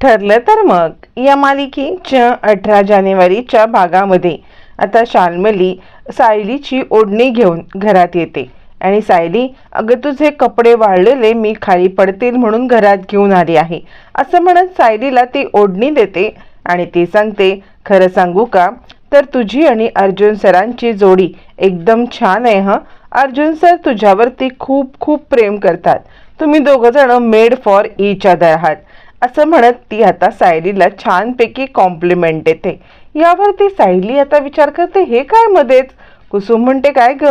ठरलं तर मग. या मालिकेच्या अठरा जानेवारीच्या भागामध्ये आता शालमली सायलीची ओढणी घेऊन घरात येते. आणि सायली अगं तुझे कपडे वाळलेले मी खाली पडतील म्हणून घरात घेऊन आली आहे. असं म्हणत सायलीला ती ओढणी देते आणि ती सांगते खरं सांगू का? तर तुझी आणि अर्जुन सरांची जोडी एकदम छान आहे हं? अर्जुन सर तुझ्यावरती खूप खूप प्रेम करतात. तुम्ही दोघं जण मेड फॉर इच अदर आहात असं म्हणत ती आता सायलीला छानपैकी कॉम्प्लिमेंट देते. यावरती सायली आता विचार करते हे काय मध्येच? कुसुम म्हणते काय ग?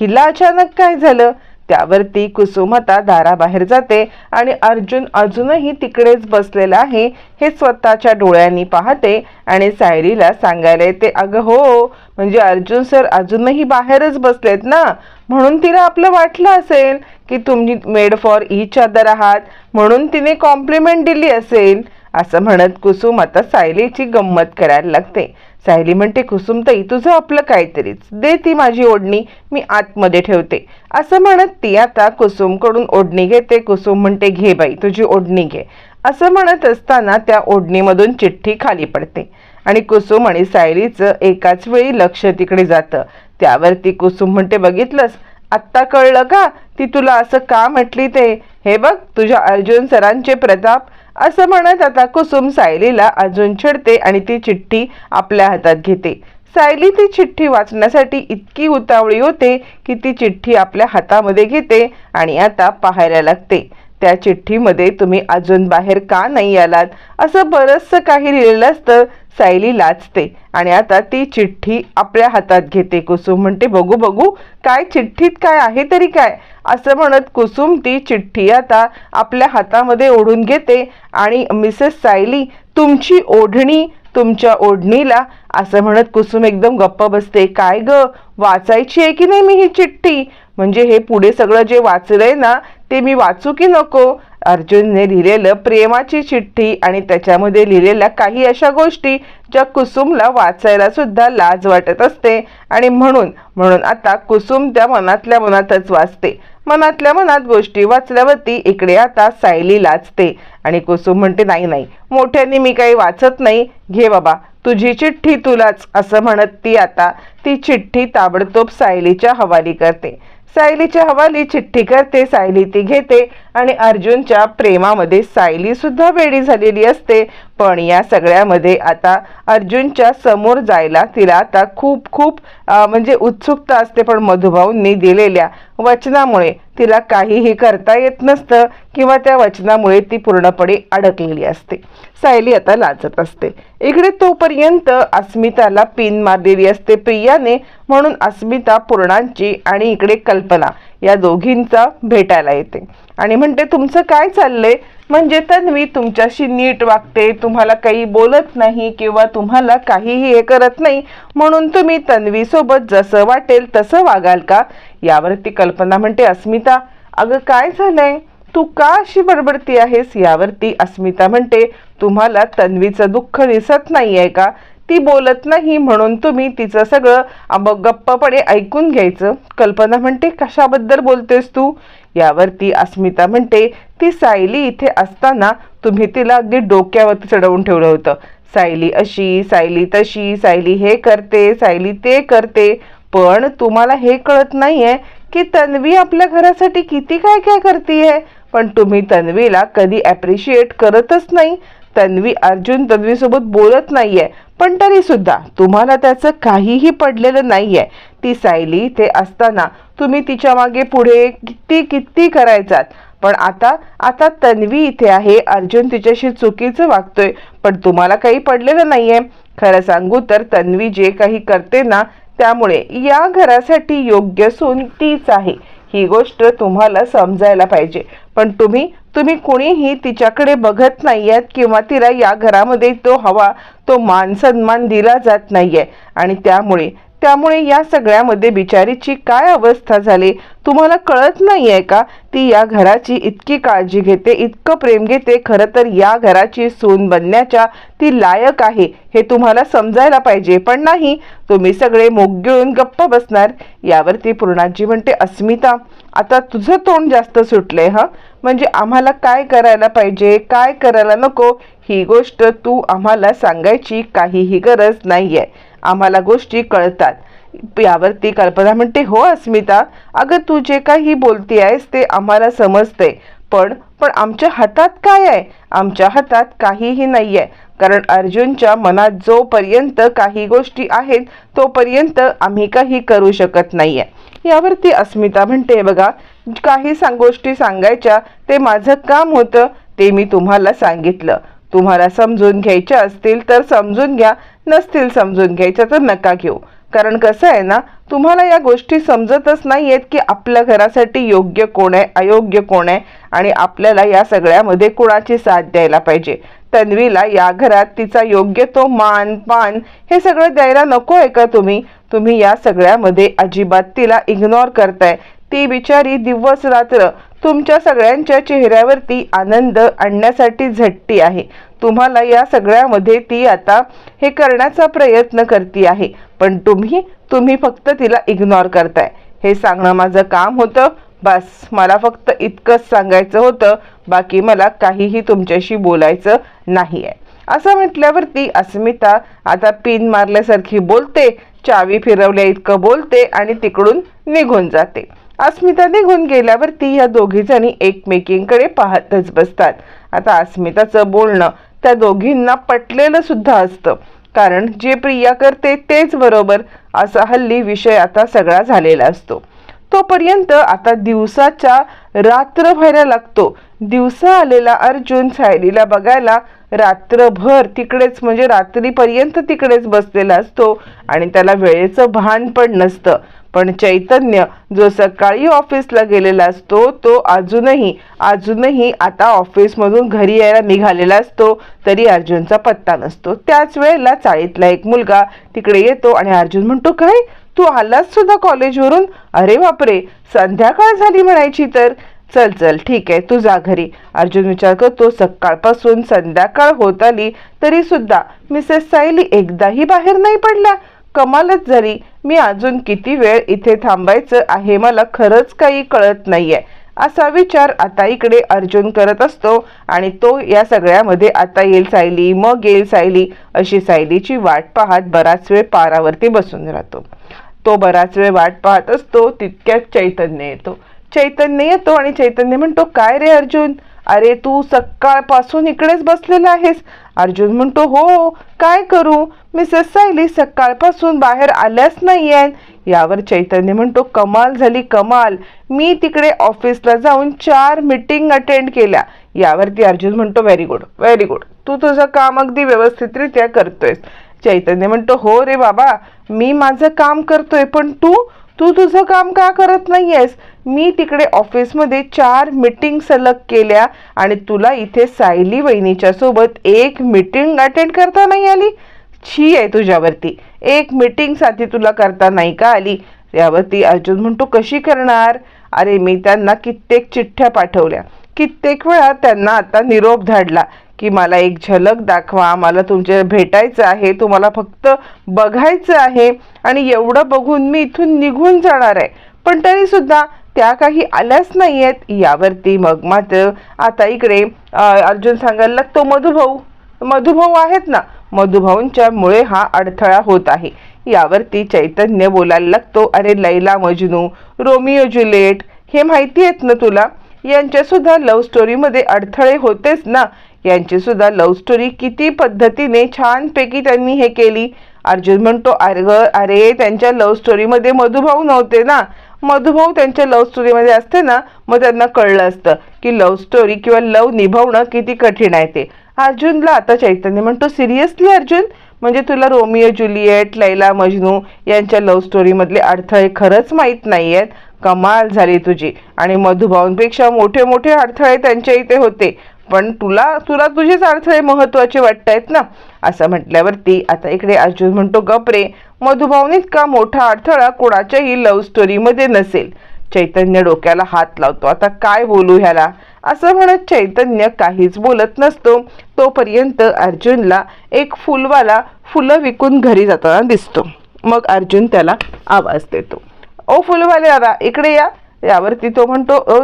हिला अचानक काय झालं? त्यावरती कुसुमता दाराबाहेर जाते आणि अर्जुन अजूनही तिकडेच बसलेला आहे. हे स्वतःच्या डोळ्यांनी पाहते आणि सायरीला सांगायला येते अगं हो म्हणजे अर्जुन सर अजूनही बाहेरच बसलेत ना? म्हणून तिला आपलं वाटलं असेल की तुम्ही मेड फॉर इच अदर आहात म्हणून तिने कॉम्प्लिमेंट दिली असेल. असं म्हणत कुसुम आता सायलीची गंमत करायला लागते. सायली म्हणते कुसुम ताई तुझं आपलं काहीतरीच. दे ती माझी ओढणी मी आतमध्ये ठेवते. असं म्हणत ती आता कुसुमकडून ओढणी घेते. कुसुम म्हणते घे बाई तुझी ओढणी घे. असं म्हणत असताना त्या ओढणीमधून चिठ्ठी खाली पडते. आणि कुसुम आणि सायलीचं एकाच वेळी लक्ष तिकडे जातं. त्यावरती कुसुम म्हणते बघितलंस? आत्ता कळलं का? ती तुला असं का म्हटली ते? हे बघ तुझ्या अर्जुन सरांचे प्रताप असं म्हणत आता कुसुम सायलीला अजून छेडते आणि ती चिठ्ठी आपल्या हातात घेते. सायली ती चिठ्ठी वाचण्यासाठी इतकी उतावळी होते की ती चिठ्ठी आपल्या हातामध्ये घेते आणि आता पाहायला लागते. त्या चिठ्ठीमध्ये तुम्ही अजून बाहेर का नाही आलात? असं बरंचसं काही लिहिलेलं असतं. सायली लाचते आणि आता ती चिठ्ठी आपल्या हातात घेते. कुसुम म्हणते बघू बघू काय चिठ्ठीत काय आहे तरी काय? असं म्हणत कुसुम ती चिठ्ठी आता आपल्या हातामध्ये ओढून घेते. आणि मिसेस सायली तुमची ओढणी तुमच्या ओढणीला असं म्हणत कुसुम एकदम गप्प बसते. काय ग? वाचायची आहे की नाही मी ही चिठ्ठी? म्हणजे हे पुढे सगळं जे वाचलंय ना ते मी वाचू की नको? अर्जुनने लिहिलेलं प्रेमाची चिठ्ठी आणि त्याच्यामध्ये लिहिलेल्या काही अशा गोष्टी ज्या कुसुमला वाचायला सुद्धा लाज वाटत असते. आणि म्हणून म्हणून आता कुसुम त्या मनातल्या मनातच वाचते. मनातल्या मनात गोष्टी वाचल्यावरती इकडे आता सायली लाचते आणि कुसुम म्हणते नाही नाही मोठ्यांनी मी काही वाचत नाही. घे बाबा तुझी चिठ्ठी तुलाच असं म्हणत ती आता ती चिठ्ठी ताबडतोब सायलीच्या हवाली करते. सायलीच्या हवाली चिठ्ठी करते सायली ती घेते. आणि अर्जुनच्या प्रेमामध्ये सायली सुद्धा वेडी झालेली असते. पण या सगळ्यामध्ये आता अर्जुनच्या समोर जायला तिला आता खूप खूप म्हणजे उत्सुकता असते. पण मधुभाऊंनी दिलेल्या वचनामुळे तिला काहीही करता येत नसतं किंवा त्या वचनामुळे ती पूर्णपणे अडकलेली असते. सायली आता लाजत असते. इकडे तोपर्यंत अस्मिताला पिन मारलेली असते प्रियाने. म्हणून अस्मिता पूर्णांची आणि इकडे कल्पना या दोघींचा भेटायला येते. आणि म्हणते तुमचं काय चाललंय? म्हणजे तन्वी तुमच्याशी नीट वागते तुम्हाला काही बोलत नाही किंवा तुम्हाला काहीही हे करत नाही म्हणून तुम्ही तन्वीसोबत जसं वाटेल तसं वागाल का? यावरती कल्पना म्हणते अस्मिता अगं काय झालंय? तू का अशी बडबडती आहेस? यावरती अस्मिता म्हणते तुम्हाला तन्वीचं दुःख दिसत नाही आहे का? ती बोलत नाही म्हणून तुम्ही तिचं सगळं अब- गप्पपणे ऐकून घ्यायचं. कल्पना म्हणते कशाबद्दल बोलतेस तू? यावरती अस्मिता म्हणते ती सायली इथे असताना तुम्ही तिला अगदी डोक्यावरती चढवून ठेवलं होतं. सायली अशी सायली तशी सायली हे करते सायली ते करते. पण तुम्हाला हे कळत नाही आहे की तन्वी आपल्या घरासाठी किती काय काय करतीये. पण तुम्ही तन्वीला कधी ॲप्रिशिएट करतच नाही. तन्वी अर्जुन तन्वीसोबत बोलत नाही आहे पण तरी सुद्धा तुम्हाला त्याचं काहीही पडलेलं नाहीये. ती सायली ते असताना तुम्ही तिच्यामागे पुढे किती किती करायचात? पण आता आता तन्वी इथे आहे. अर्जुन तिच्याशी चुकीचं वागतोय. पण तुम्हाला काही पडलेलं नाहीये. खरं सांगू तर तन्वी जे काही करते ना त्यामुळे या घरासाठी योग्य सून तीच आहे. ही गोष्ट तुम्हाला समजायला पाहिजे. पण तुम्ही तुम्ही कुणीही तिच्याकडे बघत नाहीयेत किंवा तिला या घरामध्ये तो हवा तो मान सन्मान दिला जात नाहीये. आणि त्यामुळे त्यामुळे या सगळ्यामध्ये बिचारीची काय अवस्था झाली? तुम्हाला कळत नाही आहे का? ती या घराची इतकी काळजी घेते इतकं प्रेम घेते खरं तर या घराची सून बनण्याच्या ती लायक आहे हे तुम्हाला समजायला पाहिजे. पण नाही तुम्ही सगळे मोग गप्प बसणार. यावरती पूर्णाजी म्हणते अस्मिता आता तुझं तोंड जास्त सुटलंय हा? म्हणजे आम्हाला काय करायला पाहिजे? काय करायला नको? ही गोष्ट तू आम्हाला सांगायची काहीही गरज नाहीये. आम्हाला गोष्टी कळतात. यावरती कल्पना म्हणते हो अस्मिता अगं तू जे काही बोलती आहेस ते आम्हाला समजते पण पण आमच्या हातात काय आहे? आमच्या हातात काहीही नाही आहे कारण अर्जुनच्या मनात जोपर्यंत काही गोष्टी आहेत तोपर्यंत आम्ही काही करू शकत नाही आहे यावरती अस्मिता म्हणते बघा काही सांग गोष्टी सांगायच्या ते माझं काम होतं ते मी तुम्हाला सांगितलं. तुम्हाला समजून घ्यायच्या असतील तर समजून घ्या नसतील समजून घ्यायच्या तर नका घेऊ. कारण कसं आहे ना तुम्हाला या गोष्टी समजतच नाही आहेत की आपल्या घरासाठी योग्य कोण आहे अयोग्य कोण आहे आणि आपल्याला या सगळ्यामध्ये कुणाची साथ द्यायला पाहिजे. तन्वीला या घरात तिचा योग्य तो मान पान हे सगळं द्यायला नको आहे का तुम्ही? तुम्ही या सगळ्यामध्ये अजिबात तिला इग्नोर करताय. ती बिचारी दिवस रात्र तुमच्या सगळ्यांच्या चेहऱ्यावरती आनंद आणण्यासाठी झटती आहे. तुम्हाला या सगळ्यामध्ये ती आता हे करण्याचा प्रयत्न करती आहे. पण तुम्ही तुम्ही फक्त तिला इग्नोर करताय. हे सांगणं माझं काम होतं. बस मला फक्त इतकंच सांगायचं होतं. बाकी मला काहीही तुमच्याशी बोलायचं नाही आहे असं म्हटल्यावरती अस्मिता आता पिन मारल्यासारखी बोलते. चावी फिरवल्या इतकं बोलते आणि तिकडून निघून जाते. अस्मिता निघून गेल्यावरती ह्या दोघी जणी एकमेकींकडे पाहतच बसतात. आता अस्मिताचं बोलणं त्या दोघींना पटलेलं सुद्धा असतं. कारण जे प्रिया करते तेच बरोबर असा हल्ली विषय आता सगळा झालेला असतो. तोपर्यंत आता दिवसाच्या रात्र व्हायला लागतो. दिवसा आलेला अर्जुन सायलीला बघायला रात्रभर तिकडेच म्हणजे रात्रीपर्यंत तिकडेच बसलेला असतो आणि त्याला वेळेचं भान पण नसतं. पण चैतन्य जो सकाळी ऑफिसला गेलेला असतो तो अजूनही अजूनही आता ऑफिसमधून घरी यायला निघालेला असतो तरी अर्जुनचा पत्ता नसतो. त्याच वेळेला चाळीतला एक मुलगा तिकडे येतो आणि अर्जुन म्हणतो काय? तू आलास सुद्धा कॉलेजवरून? अरे बापरे! संध्याकाळ झाली म्हणायची तर. चल चल ठीक आहे तू जा घरी. अर्जुन विचार करतो सकाळपासून संध्याकाळ होत आली तरी सुद्धा मिसेस सायली एकदाही बाहेर नाही पडल्या कमालच झाली मी अजून किती वेळ इथे थांबायचं आहे मला खरंच काही कळत नाहीये. असा विचार आता इकडे अर्जुन करत असतो आणि तो या सगळ्यामध्ये आता येईल सायली मग येईल सायली अशी सायलीची वाट पाहत बराच वेळ पारावरती बसून राहतो. तो बराच वेळ वाट पाहत असतो तितक्यात चैतन्य येतो. चैतन्य येतो आणि चैतन्य म्हणतो काय रे अर्जुन? अरे तू सकाळपासून इकडेच बसलेला आहेस. अर्जुन म्हणतो हो काय करू? मिसेस सायली सकाळपासून बाहेर आल्याच नाही आहेत यावर चैतन्य म्हणतो कमाल झाली कमाल. मी तिकडे ऑफिसला जाऊन चार मीटिंग अटेंड केल्या. यावरती अर्जुन म्हणतो व्हेरी गुड व्हेरी गुड. तू तुझं काम अगदी व्यवस्थितरित्या करतोयस. चैतन्य म्हणतो हो रे बाबा मी माझं काम करतोय पण तू तू तुझं काम का करत नाहीयेस? मी तिकडे ऑफिसमध्ये चार मीटिंग सलग केल्या आणि तुला इथे सायली वहिनीच्या सोबत एक मीटिंग अटेंड करता नाही आली? छी आहे तुझ्यावरती. एक मीटिंग साथी तुला करता नाही का आली? यावरती अर्जुन म्हणतो कशी करणार? अरे मी त्यांना कित्येक चिठ्ठ्या पाठवल्या. कित्येक वेळा त्यांना आता निरोप धाडला. की मला एक झलक दाखवा मला तुमच्या भेटायचं आहे तुम्हाला फक्त बघायचं आहे आणि एवढं बघून मी इथून निघून जाणार आहे. पण तरीसुद्धा त्या काही आल्याच नाही आहेत यावरती मग मात्र आता इकडे अर्जुन सांगायला लागतो मधुभाऊ मधुभाऊ आहेत ना? मधुभाऊंच्या मुळे हा अडथळा होत आहे. यावरती चैतन्य बोलायला लागतो अरे लैला मजनू रोमिओ जुलिएट हे माहिती आहेत ना तुला? यांच्यासुद्धा लव्ह स्टोरीमध्ये अडथळे होतेच ना? यांची सुद्धा लव्ह स्टोरी किती पद्धतीने छानपैकी त्यांनी हे केली. अर्जुन म्हणतो अरे अरे त्यांच्या लव्ह स्टोरीमध्ये मधुभाऊ नव्हते ना. मधुभाऊ त्यांच्या लव्ह स्टोरीमध्ये असते ना मग त्यांना कळलं असतं की लव्ह स्टोरी किंवा लव निभवणं किती कठीण आहे ते. अर्जुनला आता चैतन्य म्हणतो सिरियसली अर्जुन? म्हणजे तुला रोमिओ जुलिएट लैला मजनू यांच्या लव्ह स्टोरीमधले अडथळे खरंच माहीत नाही आहेत कमाल झाली तुझी. आणि मधुभाऊंपेक्षा मोठे मोठे अडथळे त्यांच्या इथे होते. पण तुला तुला तुझेच अडथळे महत्त्वाचे वाटत आहेत ना? असं म्हटल्यावरती आता इकडे अर्जुन म्हणतो गपरे मधुभावनीत इतका मोठा अडथळा कोणाच्याही लव्ह स्टोरीमध्ये नसेल? चैतन्य डोक्याला हात लावतो आता काय बोलू ह्याला? असं म्हणत चैतन्य काहीच बोलत नसतो. तोपर्यंत अर्जुनला एक फुलवाला फुलं विकून घरी जाताना दिसतो. मग अर्जुन त्याला आवाज देतो. ओ फुलवाले दादा इकडे या. यावरती तो म्हणतो ओ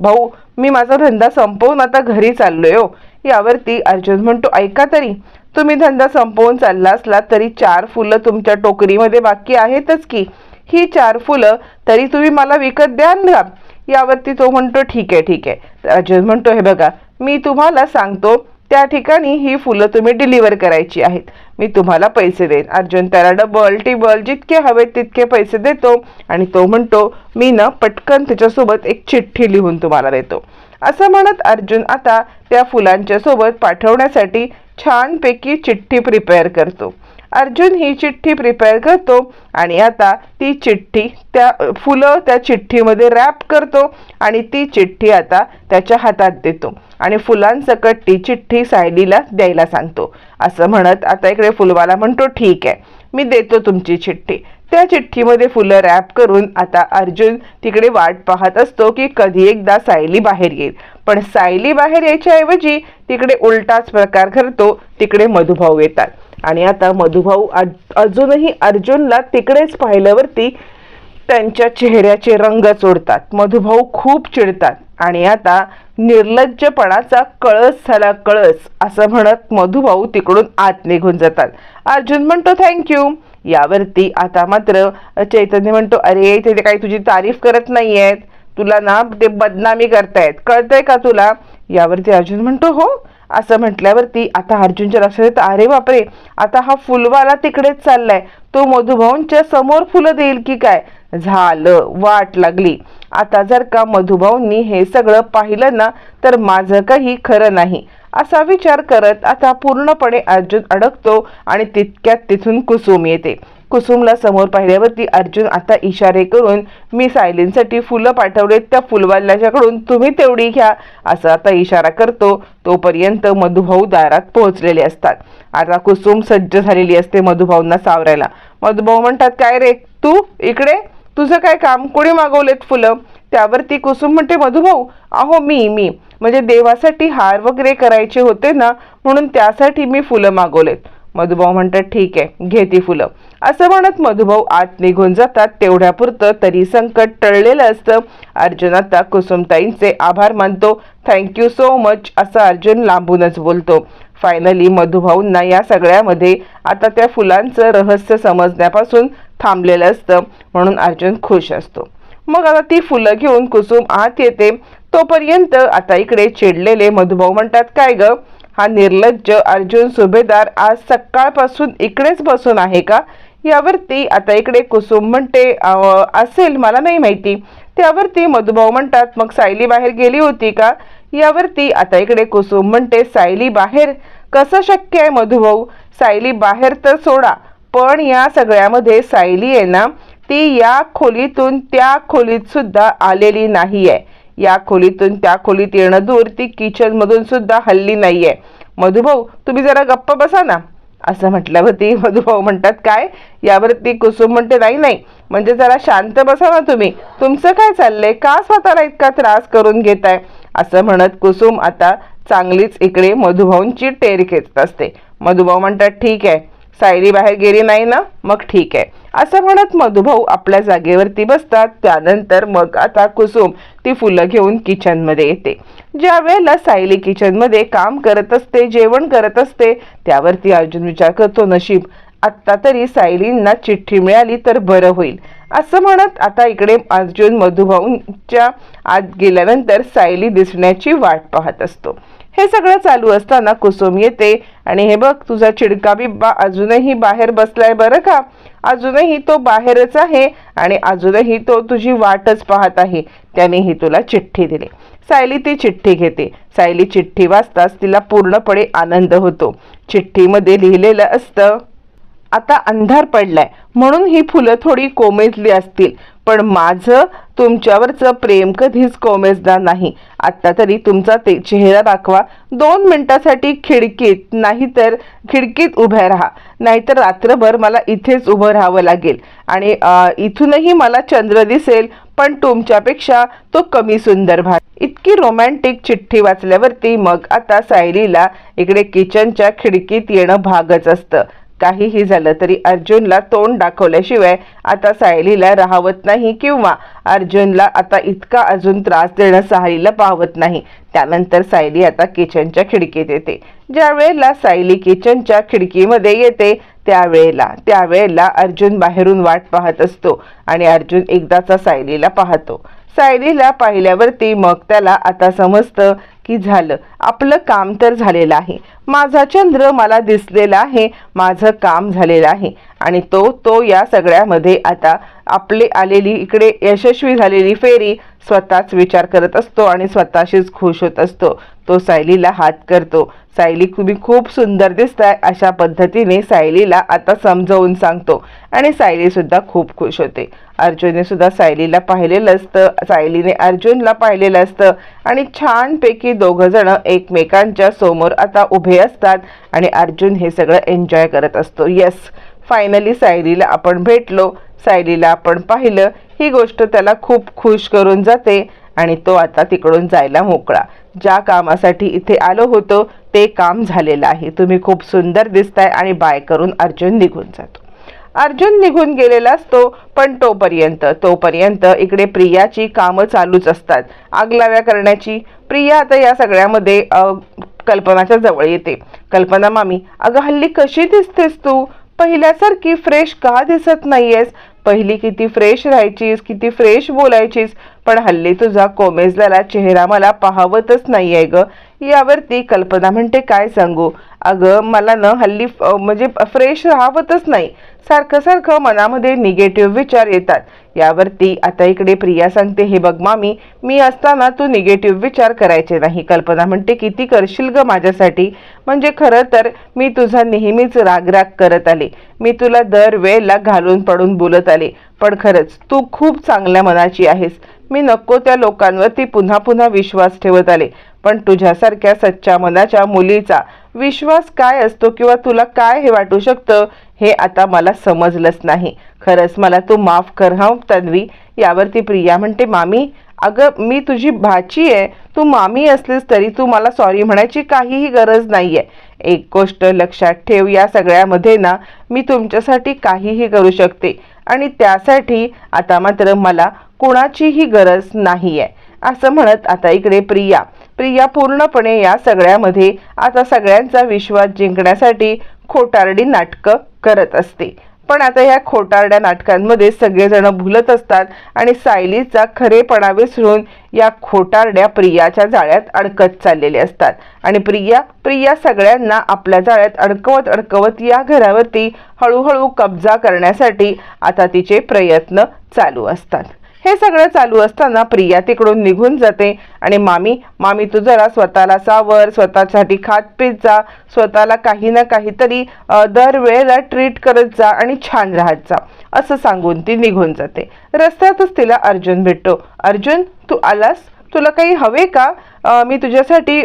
भाऊ मी माझा धंदा संपवून आता घरी चाललोय हो. यावरती अर्जुन म्हणतो ऐका तरी तुम्ही धंदा संपवून चालला असला तरी चार फुलं तुमच्या टोकरीमध्ये बाकी आहेतच की. ही चार फुलं तरी तुम्ही मला विकत द्याल ना यावरती तो म्हणतो ठीक आहे ठीक आहे. अर्जुन म्हणतो हे बघा मी तुम्हाला सांगतो त्या ठिकाणी ही फुलं तुम्ही डिलिव्हर करायची आहेत. मी तुम्हाला पैसे देईन. अर्जुन त्याला डबल टिबल जितके हवेत तितके पैसे देतो. आणि तो म्हणतो मी ना पटकन त्याच्यासोबत एक चिठ्ठी लिहून तुम्हाला देतो. असं म्हणत अर्जुन आता त्या फुलांच्या सोबत पाठवण्यासाठी छानपैकी चिठ्ठी प्रिपेअर करतो. अर्जुन ही चिठ्ठी प्रिपेअर करतो आणि आता ती चिठ्ठी त्या फुलं त्या चिठ्ठीमध्ये रॅप करतो आणि ती चिठ्ठी आता त्याच्या हातात देतो. आणि फुलांसकट ती चिठ्ठी सायलीला द्यायला सांगतो. असं म्हणत आता इकडे फुलवाला म्हणतो ठीक आहे मी देतो तुमची चिठ्ठी. त्या चिठ्ठीमध्ये फुलं रॅप करून आता अर्जुन तिकडे वाट पाहत असतो की कधी एकदा सायली बाहेर येईल. पण सायली बाहेर यायच्या ऐवजी तिकडे उलटाच प्रकार घडतो तिकडे मधुभाऊ येतात. आणि आता मधुभाऊ अजूनही अर्जुनला तिकडेच पाहिल्यावरती त्यांच्या चेहऱ्याचे रंग चोडतात मधुभाऊ खूप चिडतात आणि आता निर्लज्जपणाचा कळस झाला कळस असं म्हणत मधुभाऊ तिकडून आत निघून जातात. अर्जुन म्हणतो थँक्यू यावरती आता मात्र चैतन्य म्हणतो अरे ते काही तुझी तारीफ करत नाही आहेत तुला ना ते बदनामी करतायत. कळतंय का तुला? यावरती अर्जुन म्हणतो हो. असं म्हटल्यावरती आता अर्जुनच्या लक्षात येतं अरे बापरे आता हा फुलवाला तिकडेच चाललाय. तो मधुभाऊंच्या समोर फुलं देईल की काय? झालं वाट लागली. आता जर का मधुभाऊंनी हे सगळं पाहिलं ना तर माझं काही खरं नाही. असा विचार करत आता पूर्णपणे अर्जुन अडकतो आणि तितक्यात तिथून कुसुम येते. कुसुमला समोर पाहिल्यावरती अर्जुन आता इशारे करून मी सायलींसाठी फुलं पाठवलेत त्या फुलवाल्याच्याकडून तुम्ही तेवढी घ्या असा आता इशारा करतो. तोपर्यंत मधुभाऊ दारात पोहोचलेले असतात. आता कुसुम सज्ज झालेली असते मधुभाऊंना सावरायला. मधुभाऊ म्हणतात काय रे तू इकडे? तुझं काय काम? कोणी मागवलेत फुलं? त्यावरती कुसुम म्हणते मधुभाऊ अहो मी मी. म्हणजे देवासाठी हार वगैरे करायचे होते ना म्हणून त्यासाठी मी फुलं मागवलेत. मधुभाऊ म्हणतात ठीक आहे घे ती फुलं. असं म्हणत मधुभाऊ आत निघून जातात. तेवढ्यापुरतं तरी संकट टळलेलं असतं. अर्जुन आता कुसुमताईंचे आभार मानतो. थँक्यू सो मच असं अर्जुन लांबूनच बोलतो. फायनली मधुभाऊंना या सगळ्यामध्ये आता त्या फुलांचं रहस्य समजण्यापासून थांबलेलं असतं म्हणून अर्जुन खुश असतो. मग आता ती फुलं घेऊन कुसुम आत येते. तोपर्यंत आता इकडे चिडलेले मधुभाऊ म्हणतात काय ग? हा निर्लज्ज अर्जुन सुभेदार आज सकाळपासून इकडेच बसून आहे का? यावरती आता इकडे कुसुम म्हणते असेल मला नाही माहिती. त्यावरती मधुभाऊ म्हणतात मग सायली बाहेर गेली होती का? यावरती आता इकडे कुसुम म्हणते सायली बाहेर? कसं शक्य आहे मधुभाऊ? सायली बाहेर तर सोडा. पण या सगळ्यामध्ये सायली आहे ना ती या खोलीतून त्या खोलीत सुद्धा आलेली नाही आहे या खोलीतून त्या खोलीत येणं दूर ती किचन मधून सुद्धा हल्ली नाहीये. मधुभाऊ तुम्ही जरा गप्प बसा ना. असं म्हटल्यावरती मधुभाऊ म्हणतात काय? यावरती कुसुम म्हणते नाही नाही. म्हणजे जरा शांत बसा ना तुम्ही. तुमचं काय चाललंय? का स्वतःला इतका त्रास करून घेताय? असं म्हणत कुसुम आता चांगलीच इकडे मधुभाऊंची टेर घेत असते. मधुभाऊ म्हणतात ठीक आहे. सायली बाहेर गेली नाही ना मग ठीक आहे. असं म्हणत मधुभाऊ आपल्या जागेवरती बसतात. त्यानंतर मग आता कुसुम ती फुलं घेऊन किचनमध्ये येते. ज्या वेळेला सायली किचनमध्ये काम करत असते जेवण करत असते त्यावरती अर्जुन विचार करतो नशीब. आत्ता तरी सायलींना चिठ्ठी मिळाली तर बरं होईल. असं म्हणत आता इकडे अर्जुन मधुभाऊंच्या आत गेल्यानंतर सायली दिसण्याची वाट पाहत असतो. हे सगळं चालू असताना कुसुम येते. आणि हे बघ तुझा चिडका बिब्बा अजूनही बाहेर बसलाय बरं का? अजूनही तो बाहेरच आहे आणि अजूनही तो तुझी वाटच पाहत आहे. त्यानेही तुला चिठ्ठी दिली. सायली ती चिठ्ठी घेते. सायली चिठ्ठी वाचताच तिला पूर्णपणे आनंद होतो. चिठ्ठीमध्ये लिहिलेलं असतं आता अंधार पडलाय. म्हणून ही फुलं थोडी कोमेजली असतील. पण माझं तुमच्यावरचं प्रेम कधीच कोमेजणार नाही. आत्ता तरी तुमचा ते चेहरा दाखवा. दोन मिनटासाठी खिडकीत नाहीतर खिडकीत उभ्या राहा. नाहीतर रात्रभर मला इथेच उभं राहावं लागेल. आणि इथूनही मला चंद्र दिसेल पण तुमच्यापेक्षा तो कमी सुंदर भात इतकी रोमॅन्टिक चिठ्ठी वाचल्यावरती मग आता सायलीला इकडे किचनच्या खिडकीत येणं भागच असतं. काहीही झालं तरी अर्जुनला तोंड दाखवल्याशिवाय आता सायलीला राहवत नाही किंवा अर्जुनला आता इतका अजून त्रास देणं सायलीला पाहवत नाही. त्यानंतर सायली आता किचनच्या खिडकीत येते. ज्या वेळेला सायली किचनच्या खिडकीमध्ये येते त्यावेळेला त्यावेळेला अर्जुन बाहेरून वाट पाहत असतो आणि अर्जुन एकदाचा सायलीला पाहतो. सायलीला पाहिल्यावरती मग त्याला आता समजतं की झालं. आपलं काम तर झालेलं आहे. माझा चंद्र मला दिसलेला आहे. माझं काम झालेलं आहे. आणि तो तो या सगळ्यामध्ये आता आपले आलेली इकडे यशस्वी झालेली फेरी स्वतःच विचार करत असतो आणि स्वतःशीच खुश होत असतो. तो सायलीला हात करतो. सायली तुम्ही खूप सुंदर दिसताय अशा पद्धतीने सायलीला आता समजावून सांगतो. आणि सायलीसुद्धा खूप खुश होते. अर्जुनने सुद्धा सायलीला पाहिलेलं असतं. सायलीने अर्जुनला पाहिलेलं असतं. आणि छानपैकी दोघं जण एकमेकांच्या समोर आता उभे असतात. आणि अर्जुन हे सगळं एन्जॉय करत असतो. येस फायनली सायलीला आपण भेटलो. सायलीला आपण पाहिलं. ही गोष्ट त्याला खूप खुश करून जाते. आणि तो आता तिकडून जायला मोकळा. ज्या कामासाठी इथे आलो होतो ते काम झालेलं आहे. तुम्ही खूप सुंदर दिसताय आणि बाय करून अर्जुन निघून जातो. अर्जुन निघून गेलेला असतो पण तोपर्यंत तोपर्यंत इकडे प्रियाची कामं चालूच असतात. आगलाव्या करण्याची. प्रिया आता या सगळ्यामध्ये कल्पनाच्या जवळ येते. कल्पना मामी अगं हल्ली कशी दिसतेस तू? पहिल्यासारखी फ्रेश का दिसत नाहीयेस? पहिली किती फ्रेश राहायचीस किती फ्रेश बोलायचीस? पण हल्ली तुझा कोमेजलेला चेहरा मला पहावतच नाही आहे ग. यावरती कल्पना म्हणते काय सांगू? अगं मला ना हल्ली म्हणजे फ्रेश राहावतच नाही. सारखं सारखं मनामध्ये निगेटिव्ह विचार येतात. यावरती आता इकडे प्रिया सांगते हे बघ मामी मी असताना तू निगेटिव्ह विचार करायचे नाही. कल्पना म्हणते किती करशील ग माझ्यासाठी? म्हणजे खरं तर मी तुझा नेहमीच रागराग करत आले. मी तुला दर वेळेला घालून पडून बोलत आले. पण खरंच तू खूप चांगल्या मनाची आहेस. मी नको त्या लोकांवरती पुन्हा पुन्हा विश्वास ठेवत आले. पण तुझ्यासारख्या सच्च्या मनाच्या मुलीचा विश्वास काय असतो किंवा तुला काय हे वाटू शकतं हे आता मला समजलंच नाही. खरंच मला तू माफ कर हा तन्वी? यावरती प्रिया म्हणते मामी अगं मी तुझी भाची आहे. तू मामी असलीस तरी तू मला सॉरी म्हणायची काहीही गरज नाही आहे एक गोष्ट लक्षात ठेव या सगळ्यामध्ये ना मी तुमच्यासाठी काहीही करू शकते. आणि त्यासाठी आता मात्र मला कोणाचीही गरज नाही आहे असं म्हणत आता इकडे प्रिया. प्रिया पूर्णपणे या सगळ्यामध्ये आता सगळ्यांचा विश्वास जिंकण्यासाठी खोटारडी नाटकं करत असते. पण आता ह्या खोटारड्या नाटकांमध्ये सगळेजण भुलत असतात आणि सायलीचा खरेपणा विसरून या खोटारड्या प्रियाच्या जाळ्यात अडकत चाललेले असतात. आणि प्रिया प्रिया सगळ्यांना आपल्या जाळ्यात अडकवत अडकवत या घरावरती हळूहळू कब्जा करण्यासाठी आता तिचे प्रयत्न चालू असतात. हे सगळं चालू असताना प्रिया तिकडून निघून जाते. आणि मामी मामी तू जरा स्वतःला सावर स्वतःसाठी खात पीत जा. स्वतःला काही ना काहीतरी दर दरवेळेला ट्रीट करत जा आणि छान राहत जा. असं सांगून ती निघून जाते. रस्त्यातच तिला अर्जुन भेटतो. अर्जुन तू आलास? तुला काही हवे का? आ, मी तुझ्यासाठी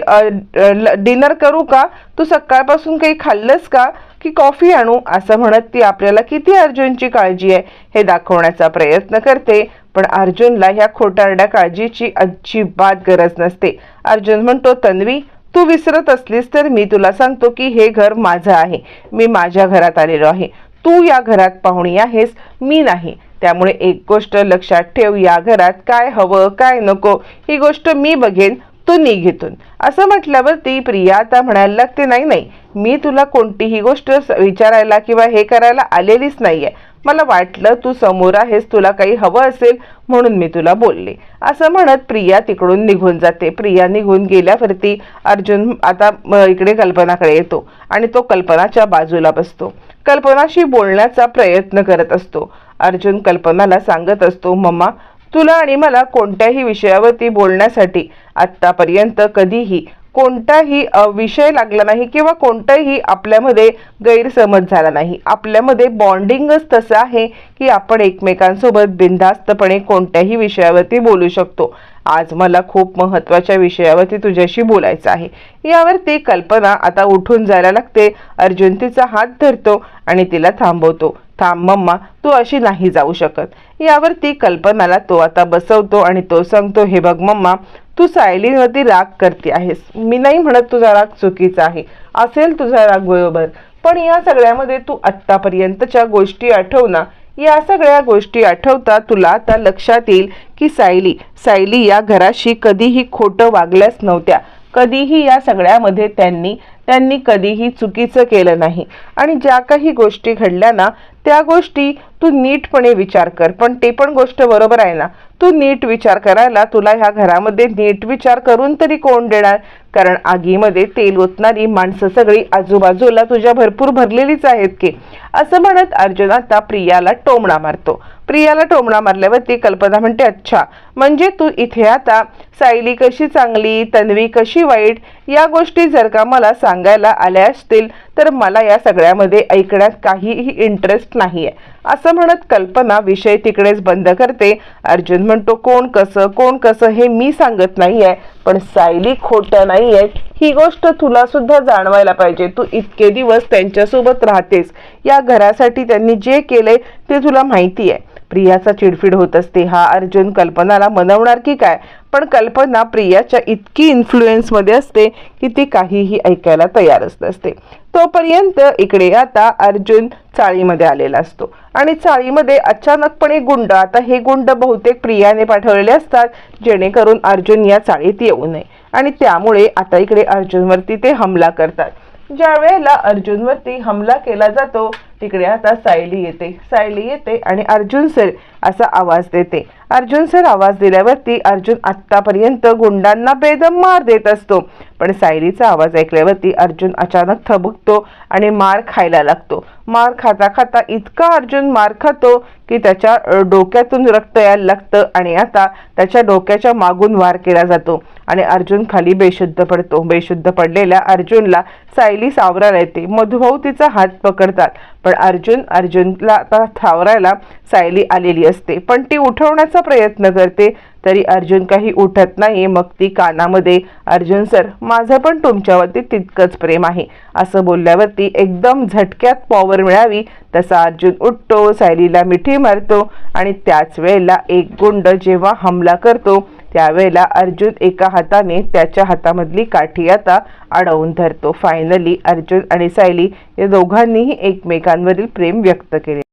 डिनर करू का? तू सकाळपासून काही खाल्लंस का? की कॉफी आणू? असं म्हणत ती आपल्याला किती अर्जुनची काळजी आहे हे दाखवण्याचा प्रयत्न करते. पण अर्जुनला ह्या खोटारड्या काळजीची अजिबात गरज नसते. अर्जुन म्हणतो तन्वी तू विसरत असलीस तर मी तुला सांगतो की हे घर माझं आहे. मी माझ्या घरात आलेलो आहे. तू या घरात पाहुणी आहेस मी नाही. त्यामुळे एक गोष्ट लक्षात ठेव या घरात काय हवं काय नको ही गोष्ट मी बघेन तू निघेतून असं म्हटल्यावर ती प्रिया आता म्हणायला लागते नाही नाही मी तुला कोणतीही गोष्ट विचारायला किंवा हे करायला आलेलीच नाही आहे मला वाटलं तू समोर आहेस तुला काही हवं असेल म्हणून मी तुला बोलले. असं म्हणत प्रिया तिकडून निघून जाते. प्रिया निघून गेल्यावरती अर्जुन आता इकडे कल्पनाकडे येतो आणि तो कल्पनाच्या बाजूला बसतो. कल्पनाशी बोलण्याचा प्रयत्न करत असतो. अर्जुन कल्पनाला सांगत असतो मम्मा तुला आणि मला कोणत्याही विषयावरती बोलण्यासाठी आत्तापर्यंत कधीही कोणताही विषय लागला नाही किंवा कोणताही आपल्यामध्ये गैरसमज झाला नाही. आपल्यामध्ये बॉन्डिंगच तसं आहे की आपण एकमेकांसोबत बिनधास्तपणे कोणत्याही विषयावरती बोलू शकतो. आज मला खूप महत्त्वाच्या विषयावरती तुझ्याशी बोलायचं आहे. यावरती कल्पना आता उठून जायला लागते. अर्जुन तिचा हात धरतो आणि तिला थांबवतो. थांब मम्मा तू अशी नाही जाऊ शकत. यावरती कल्पनाला तो आता बसवतो आणि तो सांगतो हे बघ मम्मा तू सायलीवरती राग करते आहेस. मी नाही म्हणत तुझा राग चुकीचा आहे. असेल तुझा राग बरोबर पण या सगळ्यामध्ये तू आत्तापर्यंतच्या गोष्टी आठव ना. या सगळ्या गोष्टी आठवता तुला आता लक्षात येईल की सायली सायली या घराशी कधीही खोटं वागल्याच नव्हत्या. कधीही या सगळ्यामध्ये त्यांनी त्यांनी कधीही चुकीचं केलं नाही. आणि ज्या काही गोष्टी घडल्या ना त्या गोष्टी तू नीटपणे विचार कर. पण ते पण गोष्ट बरोबर आहे ना. तू नीट विचार करायला तुला ह्या घरामध्ये नीट विचार करून तरी कोण देणार? कारण आगीमध्ये तेल ओतणारी माणसं सगळी आजूबाजूला तुझ्या भरपूर भरलेलीच आहेत की. असं म्हणत अर्जुन आता प्रियाला टोमणा मारतो. प्रियाला टोमणा मारल्यावरती कल्पना म्हणते अच्छा म्हणजे तू इथे आता सायली कशी चांगली तन्वी कशी वाईट या गोष्टी जर का मला सांगायला आल्या असतील तर मला या सगळ्यामध्ये ऐकण्यात काहीही इंटरेस्ट नाही आहे असं म्हणत कल्पना विषय तिकडेच बंद करते. अर्जुन म्हणतो कोण कसं कोण कसं हे मी सांगत नाही आहे पण सायली खोटं नाही आहे ही गोष्ट तुला सुद्धा जाणवायला पाहिजे. तू इतके दिवस त्यांच्यासोबत राहतेस. या घरासाठी त्यांनी जे केले ते तुला माहिती आहे प्रियाचा चिडफिड होत असते. हा अर्जुन कल्पनाला मनवणार की काय? पण कल्पना प्रियाच्या इतकी इन्फ्लुएन्समध्ये असते की ती काहीही ऐकायला तयारच नसते. तोपर्यंत इकडे आता अर्जुन चाळीमध्ये आलेला असतो. आणि चाळीमध्ये अचानकपणे गुंड आता हे गुंड बहुतेक प्रियाने पाठवलेले असतात जेणेकरून अर्जुन या चाळीत येऊ नये. आणि त्यामुळे आता इकडे अर्जुनवरती ते हमला करतात. ज्या वेळेला अर्जुनवरती हमला केला जातो तिकडे आता सायली येते. सायली येते आणि अर्जुन सर असा आवाज देते. अर्जुन सर आवाज दिल्यावरती अर्जुन आत्तापर्यंत गुंडांना बेदम मार देत असतो. पण सायलीचा आवाज ऐकल्यावरती अर्जुन अचानक थबकतो आणि मार खायला लागतो. मार खाता खाता इतका अर्जुन मार खातो की त्याच्या डोक्यातून रक्त यायला लागतं आणि आता त्याच्या डोक्याच्या मागून वार केला जातो आणि अर्जुन खाली बेशुद्ध पडतो. बेशुद्ध पडलेल्या अर्जुनला सायली सावरायला येते. मधुभाऊ तिचा हात पकडतात पण अर्जुन अर्जुनला आता सावरायला सायली आलेली असते. पण ती उठवण्याचा प्रयत्न करते. तरी अर्जुन काही उठत नाही. मग ती कानामध्ये अर्जुन सर माझं पण तुमच्यावरती तितकंच प्रेम आहे. असं बोलल्यावरती एकदम झटक्यात पॉवर मिळावी. तसा अर्जुन उठतो सायलीला मिठी मारतो आणि त्याच वेळेला एक गुंड जेव्हा हमला करतो त्यावेळेला अर्जुन एका हाताने त्याच्या हातामधली काठी आता अडवून धरतो. फायनली अर्जुन आणि सायली या दोघांनीही एकमेकांवरील प्रेम व्यक्त केले.